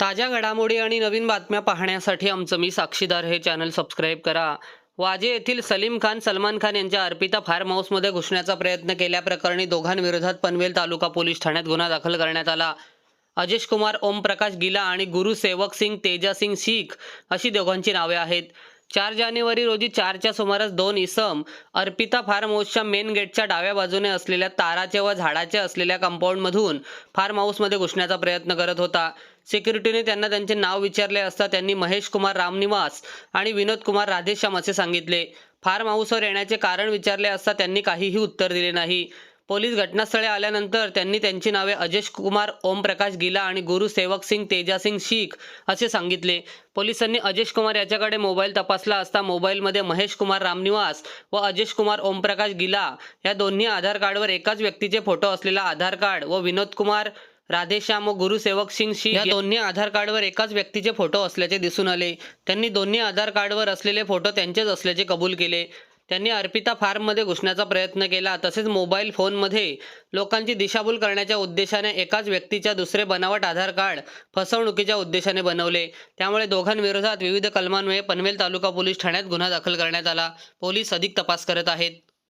ताज्या घडामोडी आणि नवीन बातम्या पाहण्यासाठी आमचं मी साक्षीदार हे चॅनल सबस्क्राईब करा. वाजे येथील सलीम खान सलमान खान यांच्या अर्पिता फार्म हाऊसमध्ये घुसण्याचा प्रयत्न केल्याप्रकरणी दोघांविरोधात पनवेल तालुका पोलीस ठाण्यात गुन्हा दाखल करण्यात आला. अजेश कुमार ओमप्रकाश गिला आणि गुरु सेवक सिंग तेजा सिंग शीख अशी दोघांची नावे आहेत. चार जानेवारी रोजी चारच्या सुमारास दोन इसम अर्पिता फार्म हाऊसच्या मेन गेटच्या डाव्या बाजूने असलेल्या ताराचे व झाडाचे असलेल्या कंपाऊंडमधून फार्म हाऊसमध्ये घुसण्याचा प्रयत्न करत होता. सिक्युरिटीने त्यांना त्यांचे नाव विचारले असता त्यांनी महेश कुमार रामनिवास आणि विनोद कुमार राधेश्याम असे सांगितले. फार्म हाऊसवर येण्याचे कारण विचारले असता त्यांनी काहीही उत्तर दिले नाही. पोलीस घटनास्थळी आल्यानंतर त्यांनी त्यांची नावे अजेश कुमार ओमप्रकाश गिला आणि गुरु सेवक सिंग तेजा सिंग शीख असे सांगितले. पोलिसांनी अजेश कुमार याच्याकडे मोबाईल तपासला असता मोबाईलमध्ये महेश कुमार रामनिवास व अजेश कुमार ओमप्रकाश गिला या दोन्ही आधार कार्डवर एकाच व्यक्तीचे फोटो असलेला आधार कार्ड व विनोद कुमार राधेश्याम व गुरुसेवक सिंग शी या दोन्ही आधार कार्डवर एकाच व्यक्तीचे फोटो असल्याचे दिसून आले. त्यांनी दोन्ही आधार कार्डवर असलेले फोटो त्यांचेच असल्याचे कबूल केले. त्यांनी अर्पिता फार्ममध्ये घुसण्याचा प्रयत्न केला. तसेच मोबाईल फोनमध्ये लोकांची दिशाभूल करण्याच्या उद्देशाने एकाच व्यक्तीच्या दुसरे बनावट आधार कार्ड फसवणुकीच्या उद्देशाने बनवले. त्यामुळे दोघांविरोधात विविध कलमांमुळे पनवेल तालुका पोलीस ठाण्यात गुन्हा दाखल करण्यात आला. पोलीस अधिक तपास करत आहेत.